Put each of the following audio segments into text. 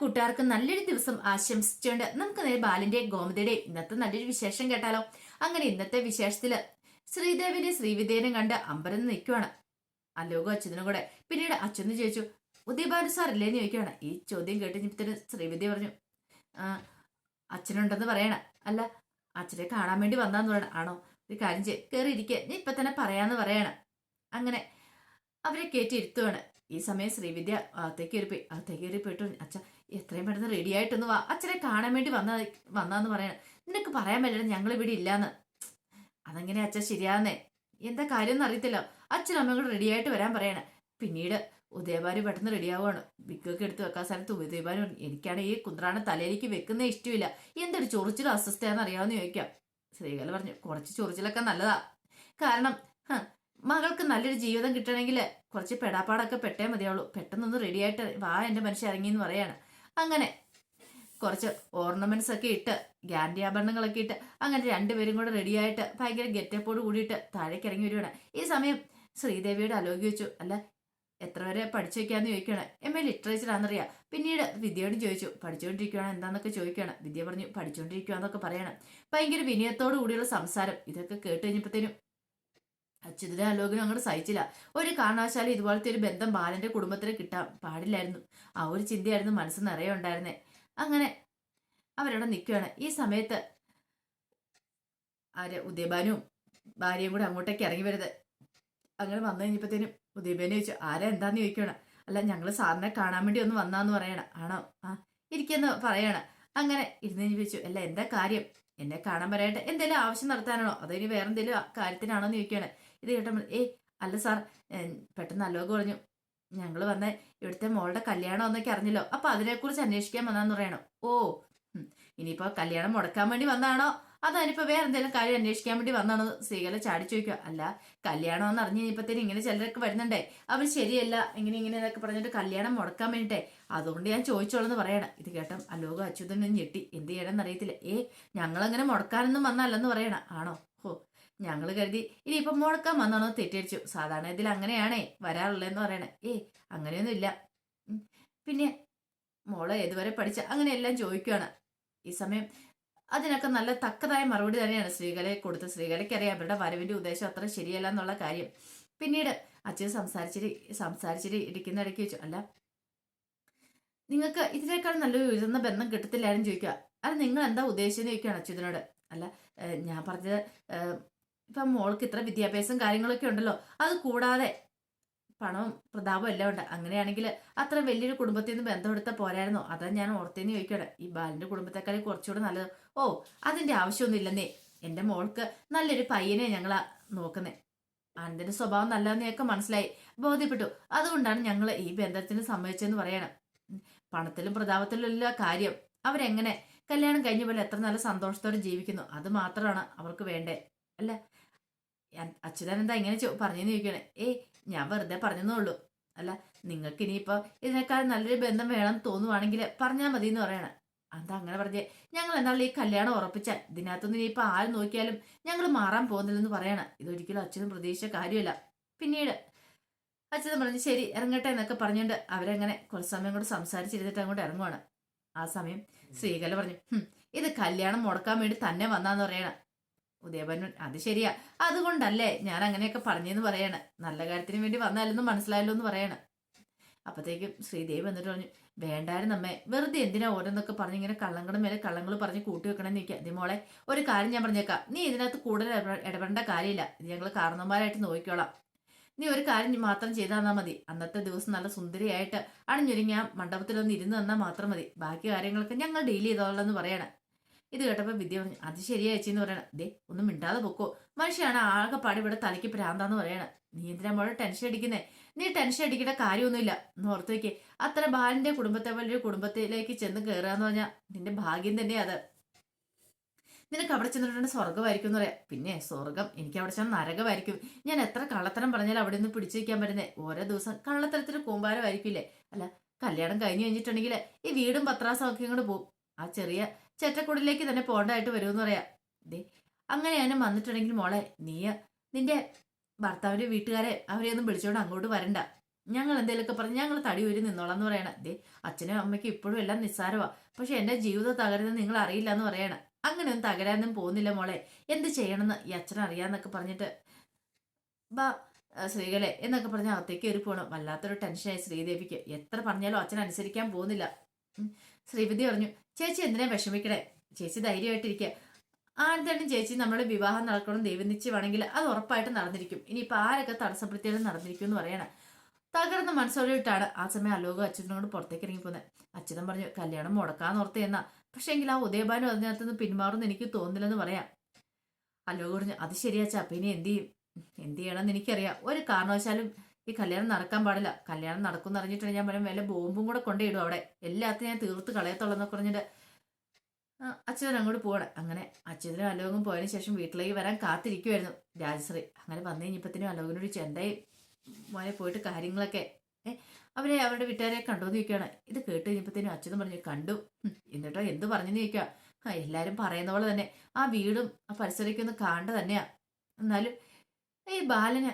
കൂട്ടുകാർക്ക് നല്ലൊരു ദിവസം ആശംസിച്ചുകൊണ്ട് നമുക്ക് നേരെ ബാലിന്റെ ഗോമതിയുടെ ഇന്നത്തെ നല്ലൊരു വിശേഷം കേട്ടാലോ. അങ്ങനെ ഇന്നത്തെ വിശേഷത്തിൽ ശ്രീദേവിന്റെ ശ്രീവിദ്യനും കണ്ട് അമ്പരന്ന് നിൽക്കുവാണ്. അല്ലോകോ അച്ഛനും കൂടെ. പിന്നീട് അച്ഛനും ചോദിച്ചു ഉദയബാലു സാർ ഇല്ലേന്ന് ചോദിക്കുവാണ്. ഈ ചോദ്യം കേട്ടിട്ട് ശ്രീവിദ്യ പറഞ്ഞു അച്ഛനുണ്ടെന്ന് പറയണ. അല്ല അച്ഛനെ കാണാൻ വേണ്ടി വന്നാന്ന് പറയണം. ആണോ? ഒരു കാര്യം ചെയ്ത് കയറിയിരിക്കുക ഞാൻ ഇപ്പൊ തന്നെ പറയാന്ന് പറയണ. അങ്ങനെ അവരെ കയറ്റി ഇരുത്തുവാണ്. ഈ സമയം ശ്രീവിദ്യ അകത്തേക്ക് കയറി പോയി അകത്തേക്ക് കയറി പോയിട്ട് അച്ഛ എത്രയും പെട്ടെന്ന് റെഡി ആയിട്ടൊന്ന് വാ. അച്ഛനെ കാണാൻ വേണ്ടി വന്ന വന്നാന്ന് പറയണം. നിനക്ക് പറയാൻ പറ്റില്ല ഞങ്ങൾ ഇവിടെ ഇല്ലാന്ന്. അതെങ്ങനെ അച്ഛൻ ശരിയാന്നേ എന്താ കാര്യം ഒന്നും അറിയത്തില്ല. അച്ഛനും അമ്മയും കൂടെ റെഡി ആയിട്ട് വരാൻ പറയണേ. പിന്നീട് ഉദയഭാനു പെട്ടെന്ന് റെഡിയാവുകയാണ് വിക്കൊക്കെ എടുത്ത് വെക്കാൻ സ്ഥലത്ത് ഉദയഭാനു എനിക്കാണ് ഈ കുന്ത്രാണ് തലയിലേക്ക് വെക്കുന്ന ഇഷ്ടമില്ല എന്തൊരു ചൊറിച്ചിലും അസ്വസ്ഥയാന്ന് അറിയാമെന്ന് ചോദിക്കാം. ശ്രീകല പറഞ്ഞു കുറച്ച് ചൊറിച്ചിലൊക്കെ നല്ലതാ. കാരണം മകൾക്ക് നല്ലൊരു ജീവിതം കിട്ടണമെങ്കിൽ കുറച്ച് പെടാപ്പാടൊക്കെ പെട്ടേ മതിയാവുള്ളൂ. പെട്ടെന്നൊന്ന് റെഡിയായിട്ട് വാ എന്റെ മനുഷ്യ ഇറങ്ങിയെന്ന് പറയാണ്. അങ്ങനെ. കുറച്ച് ഓർണമെന്റ്സ് ഒക്കെ ഇട്ട് ഗ്യാരണ്ടി ആഭരണങ്ങളൊക്കെ ഇട്ട് അങ്ങനെ രണ്ടുപേരും കൂടെ റെഡിയായിട്ട് ഭയങ്കര ഗെറ്റപ്പോട് കൂടിയിട്ട് താഴേക്ക് ഇറങ്ങി വരുവാണ് ഈ സമയം ശ്രീദേവിയോട് വെച്ചു അല്ല എത്ര വരെ പഠിച്ചു വെക്കാന്ന് ചോദിക്കണം എം എ ലിറ്ററേച്ചർ ആണെന്നറിയാം. പിന്നീട് വിദ്യയോട് ചോദിച്ചു പഠിച്ചുകൊണ്ടിരിക്കുകയാണ് എന്താന്നൊക്കെ ചോദിക്കുകയാണ്? വിദ്യ പറഞ്ഞു പഠിച്ചുകൊണ്ടിരിക്കുകയെന്നൊക്കെ പറയണം. ഭയങ്കര വിനയത്തോടു കൂടിയുള്ള സംസാരം. ഇതൊക്കെ കേട്ട് കഴിഞ്ഞപ്പോഴത്തേനും അച്യുതനും അലോകനും അങ്ങോട്ട് സഹിച്ചില്ല. ഒരു കാരണവശാലും ഇതുപോലത്തെ ഒരു ബന്ധം ബാലന്റെ കുടുംബത്തിന് കിട്ടാൻ പാടില്ലായിരുന്നു. ആ ഒരു ചിന്തയായിരുന്നു മനസ്സ് നിറയെ ഉണ്ടായിരുന്നേ. അങ്ങനെ അവരവിടെ നിൽക്കുകയാണ്. ഈ സമയത്ത് ആര്? ഉദയബാനും ഭാര്യയും കൂടെ അങ്ങോട്ടേക്ക് ഇറങ്ങി വരുത് അങ്ങനെ വന്നു കഴിഞ്ഞപ്പോഴത്തേനും ഉദയബാനെ ചോദിച്ചു ആരാ? എന്താന്ന് ചോദിക്കണം അല്ല ഞങ്ങൾ സാറിനെ കാണാൻ വേണ്ടി ഒന്ന് വന്നാന്ന് പറയണം. ആണോ? ആ ഇരിക്കുന്നു പറയണം. അങ്ങനെ ഇരുന്ന് ചോദിച്ചു അല്ല എന്താ കാര്യം? എന്നെ കാണാൻ പറയട്ടെ എന്തെങ്കിലും ആവശ്യം നടത്താനാണോ? അതോ ഇനി വേറെന്തെങ്കിലും കാര്യത്തിനാണോ? എന്ന് ചോദിക്കുകയാണ്. ഇത് കേട്ടപ്പോൾ ഏ അല്ല സാർ പെട്ടെന്ന് അലോക പറഞ്ഞു ഞങ്ങൾ വന്ന ഇവിടുത്തെ മോളുടെ കല്യാണം എന്നൊക്കെ അറിഞ്ഞല്ലോ. അപ്പൊ അതിനെക്കുറിച്ച് അന്വേഷിക്കാൻ വന്നാന്ന് പറയണോ? ഓ ഇനിയിപ്പോ കല്യാണം മുടക്കാൻ വേണ്ടി വന്നാണോ? അതനിപ്പോ വേറെ എന്തെങ്കിലും കാര്യം അന്വേഷിക്കാൻ വേണ്ടി വന്നാണോ? സ്ത്രീകളെ ചാടി ചോദിക്കുക അല്ല കല്യാണം എന്ന് അറിഞ്ഞ് കഴിഞ്ഞപ്പത്തേന് ഇങ്ങനെ ചിലരൊക്കെ വരുന്നുണ്ടേ. അവർ ശരിയല്ല ഇങ്ങനെ ഇങ്ങനെ എന്നൊക്കെ പറഞ്ഞിട്ട് കല്യാണം മുടക്കാൻ വേണ്ടിട്ടേ അതുകൊണ്ട് ഞാൻ ചോദിച്ചോളെന്ന് പറയണം. ഇത് കേട്ടം അലോക അച്യുതൻ ഞെട്ടി. എന്ത് ചെയ്യണമെന്ന് അറിയത്തില്ല ഏ ഞങ്ങളങ്ങനെ മുടക്കാനൊന്നും വന്നല്ലെന്ന് പറയണം. ആണോ? ഞങ്ങൾ കരുതി ഇനിയിപ്പം മുഴക്കാൻ വന്നാണോ തെറ്റിദ്ധരിച്ചു. സാധാരണ ഇതിൽ അങ്ങനെയാണേ വരാറുള്ളതെന്ന് പറയണേ. ഏ അങ്ങനെയൊന്നും ഇല്ല. പിന്നെ മോളെ ഏതുവരെ പഠിച്ച അങ്ങനെ എല്ലാം ചോദിക്കുകയാണ് ഈ സമയം അതിനൊക്കെ നല്ല തക്കതായ മറുപടി തന്നെയാണ് ശ്രീകലയെ കൊടുത്ത് ശ്രീകലയ്ക്കറിയാം അവരുടെ വരവിന്റെ ഉദ്ദേശം അത്ര ശരിയല്ല എന്നുള്ള കാര്യം. പിന്നീട് അച്ഛൻ സംസാരിച്ചിട്ട് സംസാരിച്ചിട്ട് ഇരിക്കുന്ന ഇടയ്ക്ക് വെച്ചു അല്ല നിങ്ങൾക്ക് ഇതിനേക്കാൾ നല്ലൊരു ഉയർന്ന ബന്ധം കിട്ടത്തില്ലായിരുന്നു ചോദിക്കുക അല്ല നിങ്ങൾ എന്താ ഉദ്ദേശിച്ചെന്ന് ചോദിക്കുകയാണ് അച്യുതനോട് അല്ല ഞാൻ പറഞ്ഞത് ഇപ്പം മോൾക്ക് ഇത്ര വിദ്യാഭ്യാസം കാര്യങ്ങളൊക്കെ ഉണ്ടല്ലോ. അത് കൂടാതെ പണവും പ്രതാപവും എല്ലാം ഉണ്ട്. അങ്ങനെയാണെങ്കിൽ അത്ര വലിയൊരു കുടുംബത്തിൽ നിന്ന് ബന്ധമെടുത്താൽ പോരായിരുന്നോ? അതാ ഞാൻ ഓർത്തേന്ന് ചോദിക്കട്ടെ ഈ ബാലിന്റെ കുടുംബത്തെക്കാൾ കുറച്ചുകൂടെ നല്ലത്. ഓ അതിന്റെ ആവശ്യമൊന്നും ഇല്ലെന്നേ. എന്റെ മോൾക്ക് നല്ലൊരു പയ്യനെ ഞങ്ങളാ നോക്കുന്നേ. ആനന്ദിന്റെ സ്വഭാവം നല്ലതെന്നൊക്കെ മനസ്സിലായി. ബോധ്യപ്പെട്ടു. അതുകൊണ്ടാണ് ഞങ്ങൾ ഈ ബന്ധത്തിന് സമ്മതിച്ചെന്ന് പറയണം. പണത്തിലും പ്രതാപത്തിലും അല്ല കാര്യം അവരെങ്ങനെ കല്യാണം കഴിഞ്ഞ പോലെ എത്ര നല്ല സന്തോഷത്തോടെ ജീവിക്കുന്നു. അത് മാത്രമാണ് അവർക്ക് വേണ്ടേ. അല്ല എന്താ ഇങ്ങനെ പറഞ്ഞു ചോദിക്കണേ ഏയ് ഞാൻ വെറുതെ പറഞ്ഞെന്നേ ഉള്ളൂ അല്ല നിങ്ങൾക്ക് ഇനിയിപ്പോ ഇതിനേക്കാൾ നല്ലൊരു ബന്ധം വേണം തോന്നുവാണെങ്കിൽ പറഞ്ഞാൽ മതി എന്ന് പറയണ. അതാ അങ്ങനെ പറഞ്ഞേ? ഞങ്ങൾ എന്നാൽ ഈ കല്യാണം ഉറപ്പിച്ചാൽ ഇതിനകത്തൊന്നും ഇനിയിപ്പോ ആര് നോക്കിയാലും ഞങ്ങൾ മാറാൻ പോകുന്നില്ലെന്ന് പറയണ. ഇതൊരിക്കലും അച്ഛനും പ്രതീക്ഷിച്ച കാര്യമല്ല. പിന്നീട് അച്ഛൻ പറഞ്ഞു ശരി ഇറങ്ങട്ടെ എന്നൊക്കെ പറഞ്ഞുകൊണ്ട് അവരങ്ങനെ കുറച്ച് സമയം കൂടെ സംസാരിച്ചിരുന്നിട്ട് അങ്ങോട്ട് ഇറങ്ങുവാണ്. ആ സമയം ശ്രീകല പറഞ്ഞു ഇത് കല്യാണം മുടക്കാൻ വേണ്ടി തന്നെ വന്നാന്ന് പറയണ. ഉദയഭനൻ അത് ശരിയാ. അതുകൊണ്ടല്ലേ ഞാൻ അങ്ങനെയൊക്കെ പറഞ്ഞെന്ന് പറയാണ്. നല്ല കാര്യത്തിന് വേണ്ടി വന്നാലെന്ന് മനസ്സിലായല്ലോ എന്ന് പറയാണ്. അപ്പത്തേക്കും ശ്രീദേവി എന്നിട്ട് പറഞ്ഞു വേണ്ടായിരുന്നു അമ്മേ. വെറുതെ എന്തിനാ ഓരോന്നൊക്കെ പറഞ്ഞ് ഇങ്ങനെ കള്ളങ്ങളും മേലെ കള്ളങ്ങൾ പറഞ്ഞ് കൂട്ടി വെക്കണമെന്ന് നിൽക്കുക ദേ ഒരു കാര്യം ഞാൻ പറഞ്ഞേക്കാം. നീ ഇതിനകത്ത് കൂടുതൽ ഇടപെ- ഇടപെടേണ്ട കാര്യമില്ല. ഇത് ഞങ്ങൾ കാരണന്മാരായിട്ട് നോക്കിക്കോളാം. നീ ഒരു കാര്യം മാത്രം ചെയ്താൽ തന്നാൽ മതി. അന്നത്തെ ദിവസം നല്ല സുന്ദരിയായിട്ട് അണിഞ്ഞൊരുങ്ങി ആ മണ്ഡപത്തിലൊന്ന് ഇരുന്ന് തന്നാൽ മാത്രം മതി. ബാക്കി കാര്യങ്ങളൊക്കെ ഞങ്ങൾ ഡീൽ ചെയ്തോളാം എന്ന് പറയണം. ഇത് കേട്ടപ്പോൾ വിദ്യ പറഞ്ഞു അത് ശരിയാ ചേച്ചി എന്ന് പറയണം. ദേ ഒന്നും മിണ്ടാതെ പൊക്കോ. മനുഷ്യനാണ് ആകെ പാടി ഇവിടെ തലയ്ക്ക് പ്രാന്താന്ന് പറയണം. നീ എന്തിനാ മോളെ ടെൻഷൻ അടിക്കുന്നേ? നീ ടെൻഷൻ അടിക്കേണ്ട കാര്യമൊന്നുമില്ല. ഓർത്ത് വെക്കേ. അത്ര ബാലിന്റെ കുടുംബത്തെ പോലെ ഒരു കുടുംബത്തിലേക്ക് ചെന്ന് കയറാന്ന് പറഞ്ഞാൽ നിന്റെ ഭാഗ്യം തന്നെയാ അത്. നിനക്ക് അവിടെ ചെന്നിട്ടുണ്ട് സ്വർഗമായിരിക്കും എന്ന് പറയാം. പിന്നെ സ്വർഗം എനിക്ക് അവിടെ ചെന്ന് നരകമായിരിക്കും. ഞാൻ എത്ര കള്ളത്തരം പറഞ്ഞാലും അവിടെ നിന്ന് പിടിച്ചു വയ്ക്കാൻ പറ്റുന്നേ. ഓരോ ദിവസം കള്ളത്തരത്തിന് കൂമ്പാരമായിരിക്കില്ലേ? അല്ല കല്യാണം കഴിഞ്ഞു കഴിഞ്ഞിട്ടുണ്ടെങ്കിൽ ഈ വീടും പത്രാസമൊക്കെ ഇങ്ങോട്ട് പോകും. ആ ചെറിയ ചെറ്റക്കുടിലേക്ക് തന്നെ പോകേണ്ടതായിട്ട് വരുമെന്ന് പറയാം. ദേ അങ്ങനെ വന്നിട്ടുണ്ടെങ്കിൽ മോളെ നീ നിന്റെ ഭർത്താവിന്റെ വീട്ടുകാരെ അവരെ ഒന്നും വിളിച്ചോണ്ട് അങ്ങോട്ട് വരണ്ട. ഞങ്ങൾ എന്തെങ്കിലുമൊക്കെ പറഞ്ഞ് ഞങ്ങൾ തടി ഉരി നിന്നോളാം എന്ന് പറയണം. ദേ അച്ഛനും അമ്മയ്ക്കും ഇപ്പോഴും എല്ലാം നിസ്സാരമാ പക്ഷെ എന്റെ ജീവിതം തകരുന്നത് നിങ്ങൾ അറിയില്ല എന്ന് പറയണം. അങ്ങനെയൊന്നും തകരാനൊന്നും പോകുന്നില്ല മോളെ. എന്ത് ചെയ്യണമെന്ന് ഈ അച്ഛൻ അറിയാന്നൊക്കെ പറഞ്ഞിട്ട് ബാ ശ്രീകലെ എന്നൊക്കെ പറഞ്ഞ് അകത്തേക്ക് ഒരു പോണം. വല്ലാത്തൊരു ടെൻഷനായി ശ്രീദേവിക്ക്. എത്ര പറഞ്ഞാലും അച്ഛൻ അനുസരിക്കാൻ പോകുന്നില്ല. ശ്രീവിധി പറഞ്ഞു ചേച്ചി എന്തിനാ വിഷമിക്കണേ? ചേച്ചി ധൈര്യമായിട്ടിരിക്കുക ആദ്യമായിട്ടും ചേച്ചി നമ്മുടെ വിവാഹം നടക്കണം ദൈവനിശ്ചയമാണെങ്കിൽ അത് ഉറപ്പായിട്ട് നടന്നിരിക്കും. ഇനിയിപ്പോൾ ആരൊക്കെ തടസ്സപ്പെടുത്തിയാലും നടന്നിരിക്കും എന്ന് പറയണേ. തകർന്ന മനസ്സോടെയിട്ടാണ് ആ സമയം അലോക അച്ഛനോട് പുറത്തേക്ക് ഇറങ്ങി പോകുന്നത് അച്ഛനും പറഞ്ഞു കല്യാണം മുടക്കാന്ന് ഓർത്ത് എന്നാ. പക്ഷെ എങ്കിൽ ആ ഉദയഭാനു അതിനകത്ത് നിന്ന് പിന്മാറുമെന്ന് എനിക്ക് തോന്നില്ലെന്ന് പറയാം. അലോക പറഞ്ഞു അത് ശരിയാച്ചാ പിന്നെ എന്ത് ചെയ്യും? എന്ത് ചെയ്യണമെന്ന് എനിക്കറിയാം. ഒരു കാരണവശാലും ഈ കല്യാണം നടക്കാൻ പാടില്ല. കല്യാണം നടക്കും അറിഞ്ഞിട്ടുണ്ടെങ്കിൽ ഞാൻ പറയും വല്ല ബോംബും കൂടെ കൊണ്ടിടും അവിടെ. എല്ലാത്തിനും ഞാൻ തീർത്ത് കളയത്തുള്ളെന്നൊക്കെ പറഞ്ഞിട്ട് അച്ഛൻ അങ്ങോട്ട് പോകണം അങ്ങനെ അച്ഛനും അലോകും പോയതിനു ശേഷം വീട്ടിലേക്ക് വരാൻ കാത്തിരിക്കുമായിരുന്നു രാജശ്രീ. അങ്ങനെ വന്നു കഴിഞ്ഞപ്പത്തിനും അലോകിനോട് ചെണ്ടായി മോനെ പോയിട്ട് കാര്യങ്ങളൊക്കെ ഏ അവരെ അവരുടെ വീട്ടുകാരെ കണ്ടോന്ന് ചോദിക്കുകയാണ് ഇത് കേട്ട് കഴിഞ്ഞപ്പത്തേനും അച്ഛനും പറഞ്ഞു കണ്ടു. എന്നിട്ടോ എന്ത് പറഞ്ഞെന്ന് ചോദിക്കുക ആ എല്ലാരും പറയുന്ന പോലെ തന്നെ. ആ വീടും ആ പരിസരമൊക്കെ ഒന്ന് കാണേണ്ട തന്നെയാ. എന്നാലും ഈ ബാലന്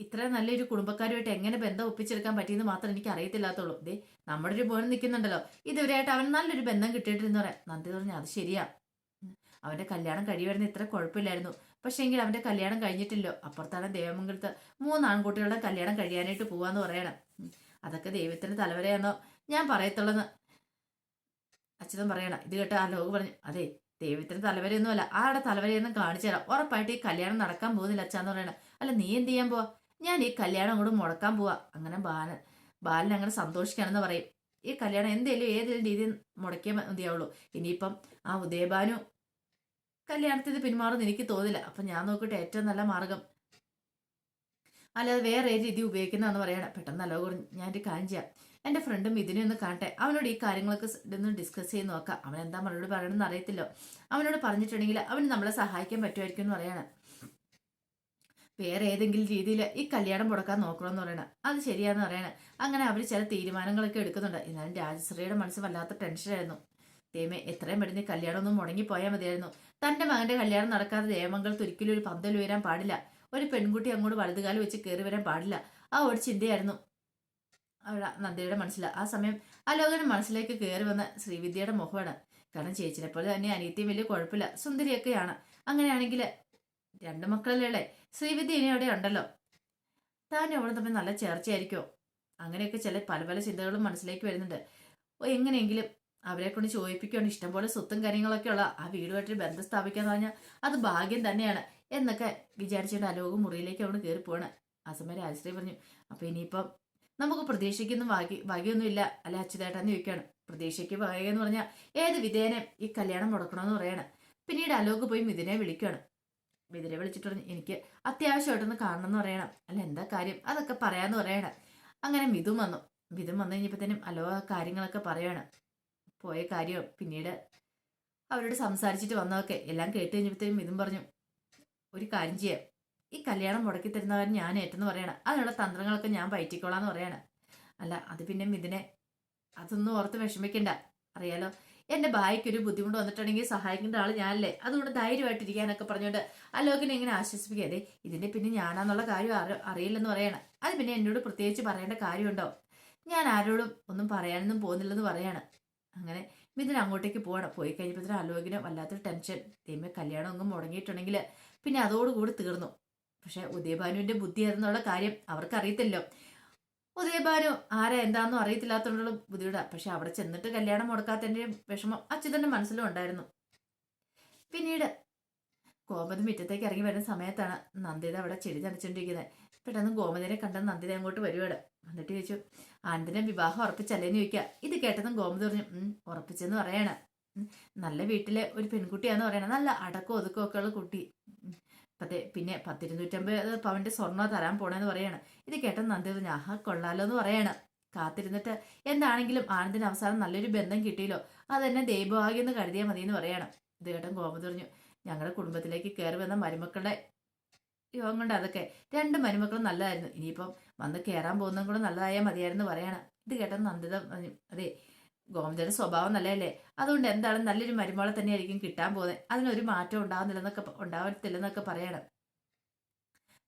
ഇത്ര നല്ലൊരു കുടുംബക്കാരുമായിട്ട് എങ്ങനെ ബന്ധം ഒപ്പിച്ചെടുക്കാൻ പറ്റിയെന്ന് മാത്രം എനിക്ക് അറിയത്തില്ലാത്തുള്ളൂ ദേ നമ്മുടെ ഒരു മോൻ നിൽക്കുന്നുണ്ടല്ലോ. ഇതുവരെയായിട്ട് അവൻ നല്ലൊരു ബന്ധം കിട്ടിയിട്ടിരുന്നു പറയാം. നന്ദി പറഞ്ഞു അത് ശരിയാ. അവന്റെ കല്യാണം കഴിയുമായിരുന്നു ഇത്ര കുഴപ്പമില്ലായിരുന്നു. പക്ഷേ എങ്കിൽ അവന്റെ കല്യാണം കഴിഞ്ഞിട്ടില്ലോ. അപ്പുറത്താണ് ദേവമംഗലത്ത് മൂന്ന് ആൺകുട്ടികളുടെ കല്യാണം കഴിയാനായിട്ട് പോവാന്ന് പറയണം. അതൊക്കെ ദൈവത്തിന്റെ തലവരെയാണോ ഞാൻ പറയത്തുള്ളെന്ന്. അച്യുതൻ പറയണം. ഇത് കേട്ട് ആ ലോക പറഞ്ഞു അതെ ദൈവത്തിന്റെ തലവരെയൊന്നുമല്ല. ആടെ തലവരെയൊന്നും കാണിച്ചു തരാം ഉറപ്പായിട്ട് ഈ കല്യാണം നടക്കാൻ പോകുന്നില്ല അച്ഛാന്ന് പറയണം. അല്ല നീ എന്ത് ചെയ്യാൻ പോവാ? ഞാൻ ഈ കല്യാണം അങ്ങോട്ട് മുടക്കാൻ പോവാ. അങ്ങനെ ബാലൻ ബാലൻ അങ്ങനെ സന്തോഷിക്കാനെന്ന് പറയും. ഈ കല്യാണം എന്തേലും ഏതെങ്കിലും രീതിയിൽ മുടക്കിയാൽ മതിയാവുള്ളൂ. ഇനിയിപ്പം ആ ഉദയബാനു കല്യാണത്തിന് പിന്മാറുമെന്ന് എനിക്ക് തോന്നില്ല. അപ്പം ഞാൻ നോക്കിയിട്ട് ഏറ്റവും നല്ല മാർഗം. അല്ലാതെ വേറെ ഏത് രീതി ഉപയോഗിക്കുന്നതെന്ന് പറയണം. പെട്ടെന്ന് അലോ കുറഞ്ഞ് ഞാൻ ഒരു കാര്യം ചെയ്യാം. എന്റെ ഫ്രണ്ടും ഇതിനെ ഒന്ന് കാണട്ടെ. അവനോട് ഈ കാര്യങ്ങളൊക്കെ ഒന്ന് ഡിസ്കസ് ചെയ്ത് നോക്കാം. അവൻ എന്താ മറുപടി പറയണമെന്ന് അറിയത്തില്ലോ. അവനോട് പറഞ്ഞിട്ടുണ്ടെങ്കിൽ അവന് നമ്മളെ സഹായിക്കാൻ പറ്റുമായിരിക്കും എന്ന് പറയണം. വേറെ ഏതെങ്കിലും രീതിയിൽ ഈ കല്യാണം മുടക്കാൻ നോക്കണമെന്ന് പറയണം. അത് ശരിയാന്ന് പറയണം. അങ്ങനെ അവർ ചില തീരുമാനങ്ങളൊക്കെ എടുക്കുന്നുണ്ട്. എന്നാലും രാജശ്രീയുടെ മനസ്സ് വല്ലാത്ത ടെൻഷനായിരുന്നു. ദേമെ എത്രയും പെട്ടെന്ന് കല്യാണം ഒന്നും മുടങ്ങിപ്പോയാൽ മതിയായിരുന്നു. തന്റെ മകന്റെ കല്യാണം നടക്കാതെ ദേവമംഗലത്ത് ഒരിക്കലും ഒരു പന്തൽ ഉയരാൻ പാടില്ല. ഒരു പെൺകുട്ടി അങ്ങോട്ട് വലതുകാലം വെച്ച് കയറി വരാൻ പാടില്ല. ആ ഒരു ചിന്തയായിരുന്നു അവിടെ നന്ദിയുടെ മനസ്സിൽ ആ സമയം അലോകന്റെ മനസ്സിലേക്ക് കയറി വന്ന ശ്രീവിദ്യയുടെ മുഖമാണ്. കാരണം ചേച്ചിനെ പോലെ തന്നെ അനിയത്തിയും വലിയ കുഴപ്പമില്ല. സുന്ദരിയൊക്കെയാണ്. അങ്ങനെയാണെങ്കിൽ രണ്ട് മക്കളല്ലേ? ശ്രീവിദ്യ ഇനി അവിടെ ഉണ്ടല്ലോ. താൻ അവളും തമ്മിൽ നല്ല ചേർച്ചയായിരിക്കുമോ അങ്ങനെയൊക്കെ ചില പല പല ചിന്തകളും മനസ്സിലേക്ക് വരുന്നുണ്ട്. എങ്ങനെയെങ്കിലും അവരെ കൊണ്ട് ചോദിപ്പിക്കുകയാണ് ഇഷ്ടംപോലെ സ്വത്തും കാര്യങ്ങളൊക്കെ ഉള്ള ആ വീടുമായിട്ട് ബന്ധം സ്ഥാപിക്കാന്ന് പറഞ്ഞാൽ അത് ഭാഗ്യം തന്നെയാണ് എന്നൊക്കെ വിചാരിച്ചുകൊണ്ട് അലോക മുറിയിലേക്ക് അവിടെ കയറി പോവാണ്. ആ സമയം രാജശ്രീ പറഞ്ഞു അപ്പൊ ഇനിയിപ്പം നമുക്ക് പ്രതീക്ഷയ്ക്കൊന്നും ഭാഗ്യ ഭാഗ്യമൊന്നും ഇല്ല അല്ലെ അച്യുതേട്ടാന്ന് ചോദിക്കുകയാണ്. പ്രതീക്ഷയ്ക്ക് ഭാഗ്യം എന്ന് പറഞ്ഞാൽ ഏത് വിധേയനെ ഈ കല്യാണം മുടക്കണമെന്ന് പറയാണ്. പിന്നീട് അലോക് പോയി മിഥുനെ വിളിക്കുകയാണ്. മിഥുനെ വിളിച്ചിട്ട് പറഞ്ഞു എനിക്ക് അത്യാവശ്യമായിട്ടൊന്ന് കാണണം എന്ന് പറയണം. അല്ല എന്താ കാര്യം? അതൊക്കെ പറയാന്ന് പറയണം. അങ്ങനെ മിഥു വന്നു. മിഥു വന്നു കഴിഞ്ഞപ്പോഴത്തേനും അലോ കാര്യങ്ങളൊക്കെ പറയണം. പോയ കാര്യം പിന്നീട് അവരോട് സംസാരിച്ചിട്ട് വന്നതൊക്കെ എല്ലാം കേട്ട് കഴിഞ്ഞപ്പോഴത്തേനും മിഥു പറഞ്ഞു ഒരു കാര്യം ചെയ്യാം. ഈ കല്യാണം മുടക്കി തരുന്നവർ ഞാൻ ഏറ്റെന്ന് പറയണം. അതിനുള്ള തന്ത്രങ്ങളൊക്കെ ഞാൻ പയറ്റിക്കോളാന്ന് പറയണം. അല്ല അത് പിന്നെ മിഥുനെ അതൊന്നും ഓർത്ത് വിഷമിക്കണ്ട. അറിയാലോ എന്റെ ഭായിക്ക് ഒരു ബുദ്ധിമുട്ട് വന്നിട്ടുണ്ടെങ്കിൽ സഹായിക്കേണ്ട ആൾ ഞാനല്ലേ? അതുകൊണ്ട് ധൈര്യമായിട്ടിരിക്കാനൊക്കെ പറഞ്ഞുകൊണ്ട് അലോകിനെ ഇങ്ങനെ ആശ്വസിപ്പിക്കാതെ ഇതിന്റെ പിന്നെ ഞാനാന്നുള്ള കാര്യം അറി- അറിയില്ലെന്ന് പറയണം. അത് പിന്നെ എന്നോട് പ്രത്യേകിച്ച് പറയേണ്ട കാര്യമുണ്ടോ? ഞാൻ ആരോടും ഒന്നും പറയാനൊന്നും പോകുന്നില്ലെന്ന് പറയാണ്. അങ്ങനെ മിഥുൻ അങ്ങോട്ടേക്ക് പോകണം പോയി കഴിഞ്ഞപ്പോഴത്തേനും അലോകിന് വല്ലാത്തൊരു ടെൻഷൻ. ദൈവമേ കല്യാണം ഒന്നും മുടങ്ങിയിട്ടുണ്ടെങ്കിൽ പിന്നെ അതോടുകൂടി തീർന്നു. പക്ഷെ ഉദയഭാനുവിന്റെ ബുദ്ധി ഏതെന്നുള്ള കാര്യം അവർക്ക് അറിയത്തില്ലോ ഉദയഭാനു ആരാ എന്താണെന്നും അറിയത്തില്ലാത്തതുകൊണ്ടുള്ള ബുദ്ധിയുടെ പക്ഷെ അവിടെ ചെന്നിട്ട് കല്യാണം മുടക്കാത്തതിന്റെ വിഷമം അച്യുതന്റെ മനസ്സിലും ഉണ്ടായിരുന്നു. പിന്നീട് ഗോമതി മുറ്റത്തേക്ക് ഇറങ്ങി വരുന്ന സമയത്താണ് നന്ദിത അവിടെ ചെടി നനച്ചുകൊണ്ടിരിക്കുന്നത് പെട്ടെന്ന് ഗോമതിനെ കണ്ട നന്ദിത അങ്ങോട്ട് വരുവാണ്. എന്നിട്ട് ചോദിച്ചു ആനന്ദിനെ വിവാഹം ഉറപ്പിച്ചല്ലേന്ന് ചോദിക്കുക ഇത് കേട്ടതും ഗോമതി പറഞ്ഞു ഉറപ്പിച്ചെന്ന് പറയാണ്. നല്ല വീട്ടിലെ ഒരു പെൺകുട്ടിയാന്ന് പറയണത് നല്ല അടക്കം ഒതുക്കമൊക്കെ ഉള്ള കുട്ടി. പത്തെ പിന്നെ പത്തിരുന്നൂറ്റമ്പത് പവന്റെ സ്വർണ തരാൻ പോണെന്ന് പറയാണ്. ഇത് കേട്ട നന്ദി ആഹാ കൊള്ളാലോ എന്ന് പറയാണ്. കാത്തിരുന്നിട്ട് എന്താണെങ്കിലും ആനന്ദിന് അവസാനം നല്ലൊരു ബന്ധം കിട്ടിയല്ലോ. അതെന്നെ ദൈവഭാഗ്യം എന്ന് കരുതിയാൽ മതി എന്ന് പറയാണ്. ഇത് കേട്ടൻ ഗോമതി തുറഞ്ഞു ഞങ്ങളുടെ കുടുംബത്തിലേക്ക് കയറി വന്ന മരുമക്കളുടെ യോഗം കൊണ്ട് അതൊക്കെ. രണ്ട് മരുമക്കളും നല്ലതായിരുന്നു. ഇനിയിപ്പം വന്ന് കയറാൻ പോകുന്നതും കൂടെ നല്ലതായാൽ മതിയായിരുന്നു പറയാണ്. ഇത് കേട്ട നന്ദിത അതെ ഗോമതിയുടെ സ്വഭാവം നല്ലതല്ലേ? അതുകൊണ്ട് എന്താണ് നല്ലൊരു മരുമോളെ തന്നെയായിരിക്കും കിട്ടാൻ പോകുന്നത്? അതിനൊരു മാറ്റം ഉണ്ടാകുന്നില്ലെന്നൊക്കെ ഉണ്ടാവത്തില്ലെന്നൊക്കെ പറയണം.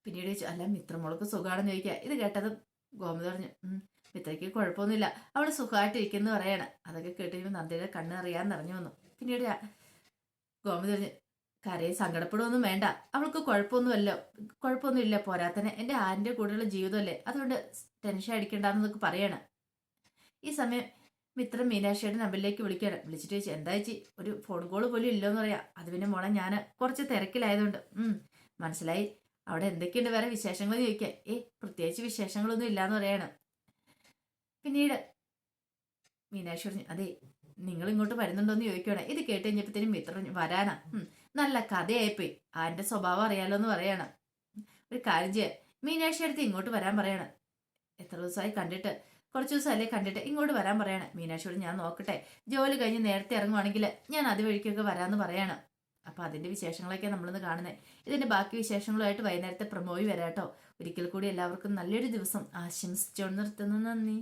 പിന്നീട് ചോദിച്ചു അല്ല മിത്രമോൾക്ക് സുഖമാണെന്ന് ചോദിക്കുക. ഇത് കേട്ടത് ഗോമതി പറഞ്ഞു "ഉം, മിത്രയ്ക്ക് കുഴപ്പമൊന്നുമില്ല. അവൾ സുഖമായിട്ടിരിക്കുന്നു പറയണം. അതൊക്കെ കേട്ട് കഴിയുമ്പോൾ നന്ദിയുടെ കണ്ണ് അറിയാൻ നിറഞ്ഞു വന്നു. പിന്നീട് ഗോമതി പറഞ്ഞു കരയെ സങ്കടപ്പെടുകയൊന്നും വേണ്ട. അവൾക്ക് കുഴപ്പമൊന്നുമല്ലോ. കുഴപ്പമൊന്നുമില്ല പോരാത്തന്നെ എന്റെ ആന്റെ കൂടെയുള്ള ജീവിതമല്ലേ? അതുകൊണ്ട് ടെൻഷൻ അടിക്കണ്ടെന്നൊക്കെ പറയണം. ഈ സമയം മിത്രം മീനാക്ഷിയുടെ നമ്പറിലേക്ക് വിളിക്കുകയാണ് വിളിച്ചിട്ട് ചോദിച്ചു എന്താ ചേച്ചി? ഒരു ഫോൺ കോൾ പോലും ഇല്ലെന്ന് പറയാം. അത് പിന്നെ മോളെ ഞാൻ കുറച്ച് തിരക്കിലായതുകൊണ്ട്. മനസ്സിലായി. അവിടെ എന്തൊക്കെയുണ്ട് വേറെ വിശേഷങ്ങൾ ചോദിക്കാം. ഏ പ്രത്യേകിച്ച് വിശേഷങ്ങളൊന്നും ഇല്ലാന്ന് പറയാണ്. പിന്നീട് മീനാക്ഷി പറഞ്ഞു അതെ നിങ്ങൾ ഇങ്ങോട്ട് വരുന്നുണ്ടോന്ന് ചോദിക്കുകയാണ് ഇത് കേട്ട് കഴിഞ്ഞപ്പോഴത്തേനും മിത്ര വരാനാ. നല്ല കഥയായിപ്പോയി. ആന്റെ സ്വഭാവം അറിയാലോ എന്ന് പറയാണ് ഒരു കാര്യം ചെയ്യാം. മീനാക്ഷി അടുത്ത് ഇങ്ങോട്ട് വരാൻ പറയാണ്. എത്ര ദിവസമായി കണ്ടിട്ട് കുറച്ച് ദിവസമല്ലേ കണ്ടിട്ട് ഇങ്ങോട്ട് വരാൻ പറയാണ്. മീനാക്ഷിയോട് ഞാൻ നോക്കട്ടെ. ജോലി കഴിഞ്ഞ് നേരത്തെ ഇറങ്ങുവാണെങ്കിൽ ഞാൻ അത് വഴിക്കൊക്കെ വരാമെന്ന് പറയാണ്. അപ്പൊ അതിന്റെ വിശേഷങ്ങളൊക്കെ നമ്മളിന്ന് കാണുന്നത് ഇതിന്റെ ബാക്കി വിശേഷങ്ങളുമായിട്ട് വൈകുന്നേരത്തെ പ്രമോയി വരാട്ടോ. ഒരിക്കൽ കൂടി എല്ലാവർക്കും നല്ലൊരു ദിവസം ആശംസിച്ചോണ്ട് നിർത്തുന്നു. നന്ദി.